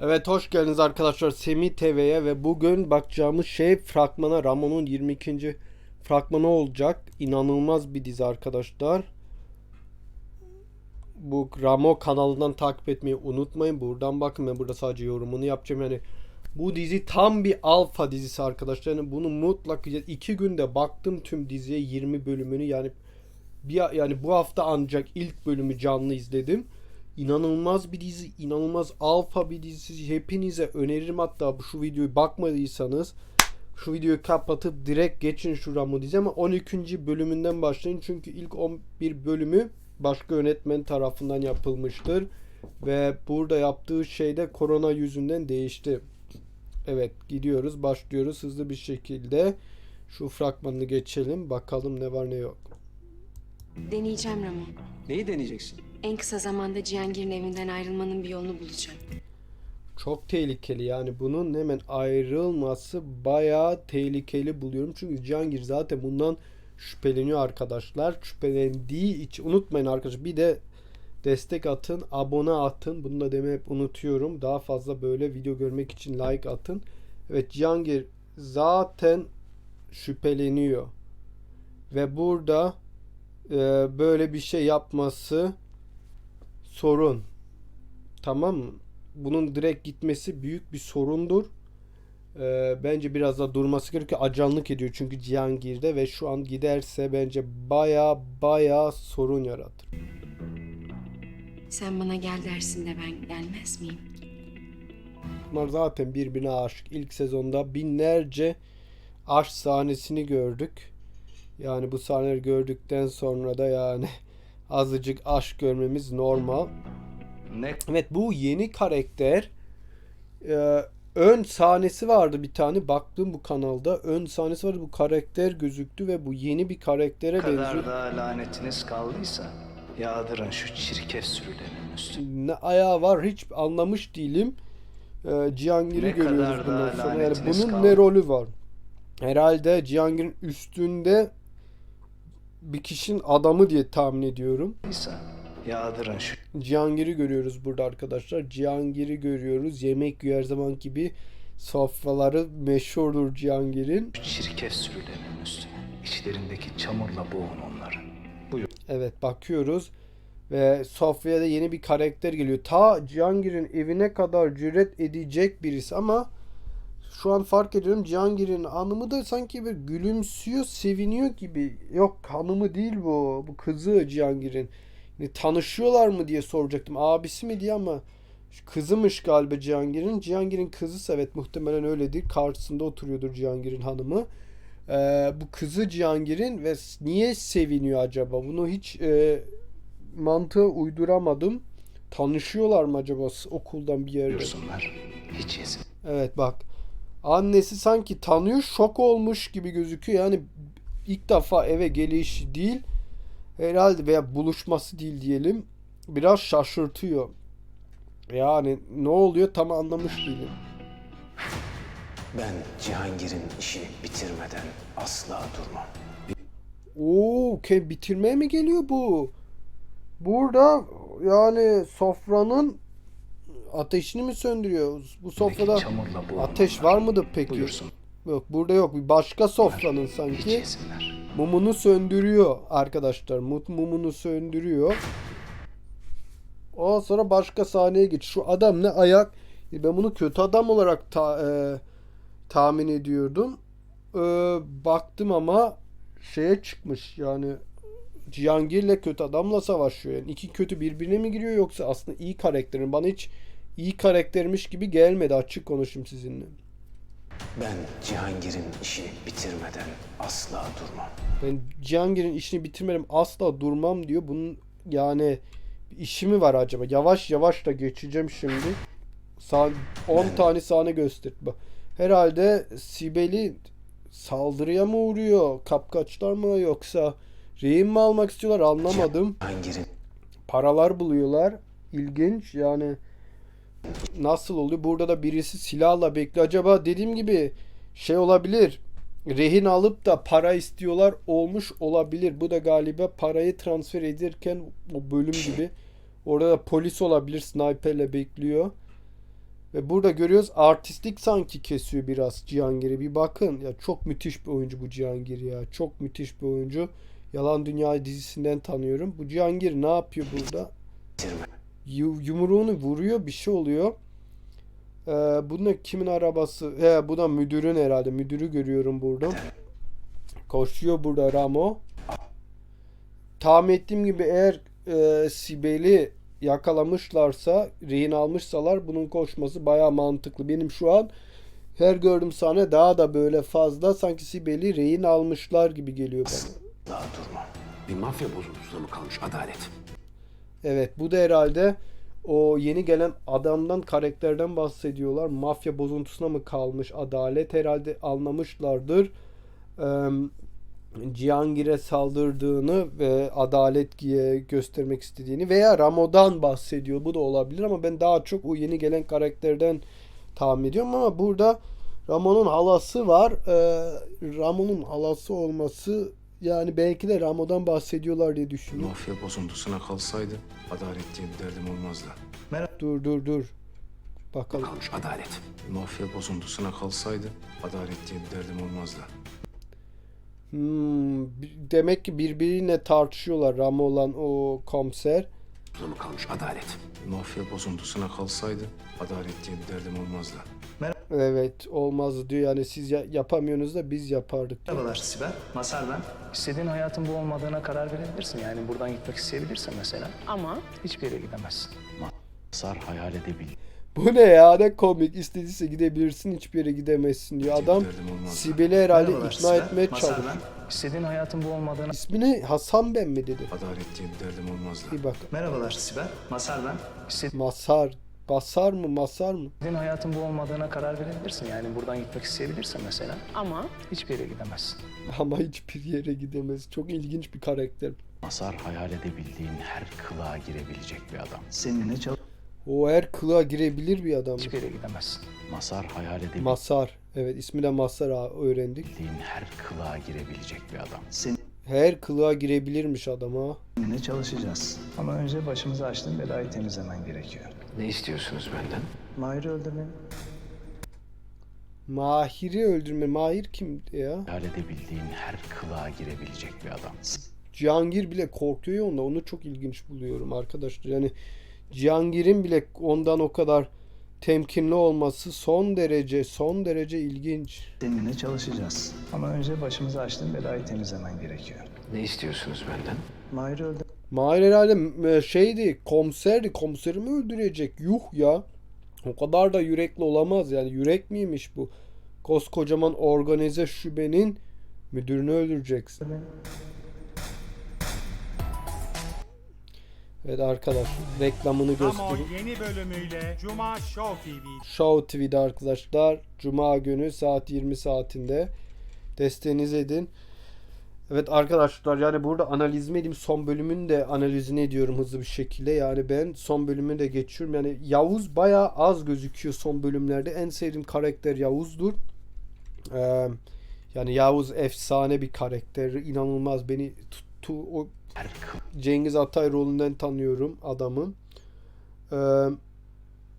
Evet hoş geldiniz arkadaşlar Semi TV'ye ve bugün bakacağımız şey fragmana Ramon'un 22. fragmanı olacak. İnanılmaz bir dizi arkadaşlar. Bu Ramo kanalından takip etmeyi unutmayın. Buradan bakın ben burada sadece yorumunu yapacağım. Yani bu dizi tam bir alfa dizisi arkadaşlar. Yani bunu mutlaka iki günde baktım tüm diziye 20 bölümünü yani bir yani bu hafta ancak ilk bölümü canlı izledim. İnanılmaz bir dizi, inanılmaz alfa bir dizi. Hepinize öneririm hatta şu videoyu bakmadıysanız şu videoyu kapatıp direkt geçin şu Ramo dizi ama 12. bölümünden başlayın. Çünkü ilk 11 bölümü başka yönetmen tarafından yapılmıştır. Ve burada yaptığı şey de korona yüzünden değişti. Evet gidiyoruz başlıyoruz hızlı bir şekilde. Şu fragmanını geçelim bakalım ne var ne yok. Deneyeceğim Ramo. Neyi deneyeceksin? En kısa zamanda Cihangir'in evinden ayrılmanın bir yolunu bulacağım. Çok tehlikeli yani bunun hemen ayrılması bayağı tehlikeli buluyorum. Çünkü Cihangir zaten bundan şüpheleniyor arkadaşlar. Şüphelendiği için unutmayın arkadaşlar bir de destek atın, abone atın. Bunu da demeyi hep unutuyorum. Daha fazla böyle video görmek için like atın. Evet Cihangir zaten şüpheleniyor. Ve burada e, böyle bir şey yapması sorun. Tamam mı? Bunun direkt gitmesi büyük bir sorundur. Ee, bence biraz da durması gerekiyor. Acanlık ediyor çünkü Cihangir'de ve şu an giderse bence baya baya sorun yaratır. Sen bana gel dersin de ben gelmez miyim? Bunlar zaten birbirine aşık. İlk sezonda binlerce aşk sahnesini gördük. Yani bu sahneleri gördükten sonra da yani azıcık aşk görmemiz normal. Ne? Evet bu yeni karakter e, ön sahnesi vardı bir tane baktım bu kanalda ön sahnesi vardı bu karakter gözüktü ve bu yeni bir karaktere benziyor. kadar da lanetiniz kaldıysa yağdırın şu çirkef sürülerinin üstüne. Ne ayağı var hiç anlamış değilim. E, Cihangir'i Ne görüyoruz kadar bundan da sonra. Yani lanetiniz bunun kaldı. ne rolü var? Herhalde Cihangir'in üstünde bir kişinin adamı diye tahmin ediyorum. Yağdırın şu Cihangir'i görüyoruz burada arkadaşlar. Cihangir'i görüyoruz. Yemek yiyor her zaman gibi. Sofraları meşhurdur Cihangir'in. çirkef sürülerinin üstüne. İçlerindeki çamurla boğun onları. Buyur. Evet bakıyoruz. Ve sofraya da yeni bir karakter geliyor. Ta Cihangir'in evine kadar cüret edecek birisi ama şu an fark ediyorum Cihangir'in hanımı da sanki bir gülümsüyor, seviniyor gibi. Yok hanımı değil bu. Bu kızı Cihangir'in. Yani tanışıyorlar mı diye soracaktım. Abisi mi diye ama kızımış galiba Cihangir'in. Cihangir'in kızısı evet muhtemelen öyledir. Karşısında oturuyordur Cihangir'in hanımı. Ee, bu kızı Cihangir'in ve niye seviniyor acaba? Bunu hiç e, mantığa uyduramadım. Tanışıyorlar mı acaba okuldan bir yerde? Buyursunlar. Hiç yesin. Evet bak. Annesi sanki tanıyor, şok olmuş gibi gözüküyor. Yani ilk defa eve gelişi değil. Herhalde veya buluşması değil diyelim. Biraz şaşırtıyor. Yani ne oluyor tam anlamış değilim. Ben Cihangir'in işini bitirmeden asla durmam. Oo, bitirmeye mi geliyor bu? Burada yani sofranın ateşini mi söndürüyor? Bu sofrada ateş var mıdır peki? Buyursun. Yok burada yok. Bir başka sofranın sanki mumunu söndürüyor arkadaşlar. Mut mumunu söndürüyor. Ondan sonra başka sahneye geç. Şu adam ne ayak? Ben bunu kötü adam olarak ta- e, tahmin ediyordum. E, baktım ama şeye çıkmış yani Cihangir'le kötü adamla savaşıyor. Yani iki kötü birbirine mi giriyor yoksa aslında iyi karakterin bana hiç iyi karaktermiş gibi gelmedi açık konuşayım sizinle. Ben Cihangir'in işini bitirmeden asla durmam. Ben Cihangir'in işini bitirmedim asla durmam diyor. Bunun yani işi mi var acaba? Yavaş yavaş da geçeceğim şimdi. Sah 10 tane sahne gösterdi. Herhalde Sibel'i saldırıya mı uğruyor? Kapkaçlar mı yoksa rehin mi almak istiyorlar anlamadım. Cihangir'in Paralar buluyorlar. İlginç yani nasıl oluyor? Burada da birisi silahla bekliyor. Acaba dediğim gibi şey olabilir. Rehin alıp da para istiyorlar olmuş olabilir. Bu da galiba parayı transfer ederken o bölüm gibi. Orada da polis olabilir. Sniperle bekliyor. Ve burada görüyoruz artistik sanki kesiyor biraz Cihangir'i. Bir bakın ya çok müthiş bir oyuncu bu Cihangir ya. Çok müthiş bir oyuncu. Yalan Dünya dizisinden tanıyorum. Bu Cihangir ne yapıyor burada? Yumruğunu vuruyor bir şey oluyor. Ee, bu ne kimin arabası? He bu da müdürün herhalde. Müdürü görüyorum burada. Koşuyor burada Ramo. Tahmin ettiğim gibi eğer e, Sibel'i yakalamışlarsa, rehin almışsalar bunun koşması baya mantıklı. Benim şu an her gördüğüm sahne daha da böyle fazla sanki Sibel'i rehin almışlar gibi geliyor bana. Asla durmam. Bir mafya bozuntusuna mı kalmış adalet? Evet bu da herhalde o yeni gelen adamdan karakterden bahsediyorlar. Mafya bozuntusuna mı kalmış adalet herhalde anlamışlardır. Eee Cihangir'e saldırdığını ve adalet göstermek istediğini veya Ramo'dan bahsediyor. Bu da olabilir ama ben daha çok o yeni gelen karakterden tahmin ediyorum ama burada Ramo'nun halası var. Eee Ramo'nun halası olması yani belki de Ramo'dan bahsediyorlar diye düşünüyorum. Mafya bozuntusuna kalsaydı adalet diye bir derdim olmazdı. Dur dur dur. Bakalım. Kalmış adalet. Mafya bozuntusuna kalsaydı adalet diye bir derdim olmazdı. Hmm, bi- demek ki birbiriyle tartışıyorlar Ramo olan o komiser. Mı kalmış adalet? Mafya bozuntusuna kalsaydı adalet diye bir derdim olmazdı. Evet olmaz diyor yani siz ya- yapamıyorsunuz da biz yapardık diyor. Merhabalar Sibel. Masar ben. İstediğin hayatın bu olmadığına karar verebilirsin. Yani buradan gitmek isteyebilirsin mesela. Ama hiçbir yere gidemezsin. Sar hayal edebil. Bu ne ya ne komik istediyse gidebilirsin hiçbir yere gidemezsin diyor. Adam olmazdı. Sibel'i herhalde Merhabalar ikna Sibel. etmeye Masar çalışıyor. ben. İstediğin hayatın bu olmadığına... İsmini Hasan ben mi dedi? Adalet diye bir derdim olmazdı. Bir bakın. Merhabalar Sibel. Masar ben. Masar. Basar mı masar mı? hayatın bu olmadığına karar verebilirsin. Yani buradan gitmek isteyebilirsin mesela. Ama hiçbir yere gidemezsin. Ama hiçbir yere gidemez. Çok ilginç bir karakter. Masar hayal edebildiğin her kılığa girebilecek bir adam. Seninle O her kılığa girebilir bir adam. hiçbir yere gidemezsin. Masar hayal edebildiğin Masar. Evet ismi de Masar öğrendik. her kılığa girebilecek bir adam. Her kılığa girebilirmiş adam ha. Seninle çalışacağız. Ama önce başımıza açtığın belayı temizlemen gerekiyor. Ne istiyorsunuz benden? Mahir'i öldürmeni. Mahir'i öldürme. Mahir kim ya? Hayal edebildiğin her kılığa girebilecek bir adam. Cihangir bile korkuyor ya onda. Onu çok ilginç buluyorum arkadaşlar. Yani Cihangir'in bile ondan o kadar temkinli olması son derece son derece ilginç. Seninle çalışacağız. Ama önce başımıza açtığın belayı temizlemen gerekiyor. Ne istiyorsunuz benden? Mahir'i öldür. Mahir herhalde e, şeydi komiserdi. Komiseri mi öldürecek? Yuh ya. O kadar da yürekli olamaz yani. Yürek miymiş bu? Koskocaman organize şubenin müdürünü öldüreceksin. Evet arkadaş reklamını göstereyim. yeni bölümüyle Cuma Show TV. Show TV'de arkadaşlar. Cuma günü saat 20 saatinde. Desteğiniz edin. Evet arkadaşlar yani burada analizimi edeyim. Son bölümün de analizini ediyorum hızlı bir şekilde. Yani ben son bölümü de geçiyorum. Yani Yavuz bayağı az gözüküyor son bölümlerde. En sevdiğim karakter Yavuz'dur. Ee, yani Yavuz efsane bir karakter. İnanılmaz beni tuttu. O Cengiz Atay rolünden tanıyorum adamı. Ee,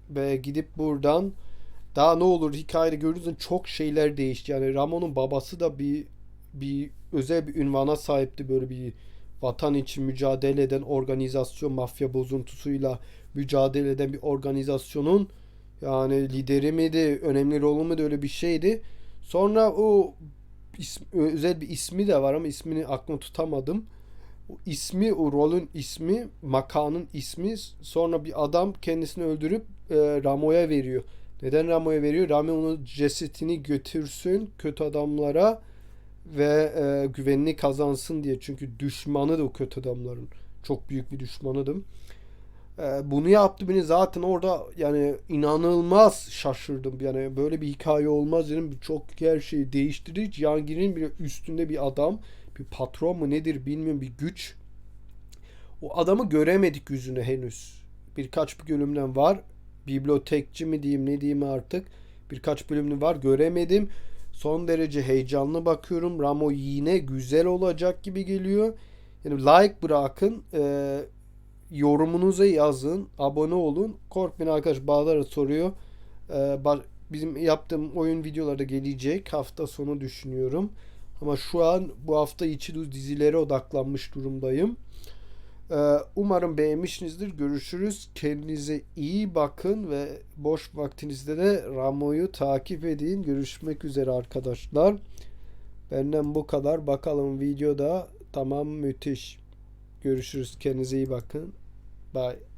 ve gidip buradan daha ne olur hikayede gördüğünüz çok şeyler değişti. Yani Ramon'un babası da bir bir özel bir ünvana sahipti. Böyle bir vatan için mücadele eden organizasyon mafya bozuntusuyla mücadele eden bir organizasyonun yani lideri miydi, önemli rolü müydü öyle bir şeydi. Sonra o is- özel bir ismi de var ama ismini aklımda tutamadım. O ismi, o rolün ismi, makanın ismi sonra bir adam kendisini öldürüp e, Ramo'ya veriyor. Neden Ramo'ya veriyor? Ramo onun cesetini götürsün kötü adamlara ve e, güvenini kazansın diye. Çünkü düşmanı da o kötü adamların. Çok büyük bir düşmanıdım. E, bunu yaptı beni zaten orada yani inanılmaz şaşırdım. Yani böyle bir hikaye olmaz dedim. Çok her şeyi değiştirdi. Cihangir'in bile üstünde bir adam bir patron mu nedir bilmiyorum bir güç. O adamı göremedik yüzünü henüz. Birkaç bir bölümden var. Bibliotekçi mi diyeyim ne diyeyim artık. Birkaç bölümü var göremedim. Son derece heyecanlı bakıyorum. Ramo yine güzel olacak gibi geliyor. Yani like bırakın. E, yorumunuza yazın. Abone olun. Korkmayın arkadaş bazıları soruyor. Ba- bizim yaptığım oyun videoları gelecek hafta sonu düşünüyorum. Ama şu an bu hafta içi dizilere odaklanmış durumdayım. Ee, umarım beğenmişsinizdir. Görüşürüz. Kendinize iyi bakın ve boş vaktinizde de Ramo'yu takip edin. Görüşmek üzere arkadaşlar. Benden bu kadar. Bakalım videoda tamam müthiş. Görüşürüz. Kendinize iyi bakın. Bye.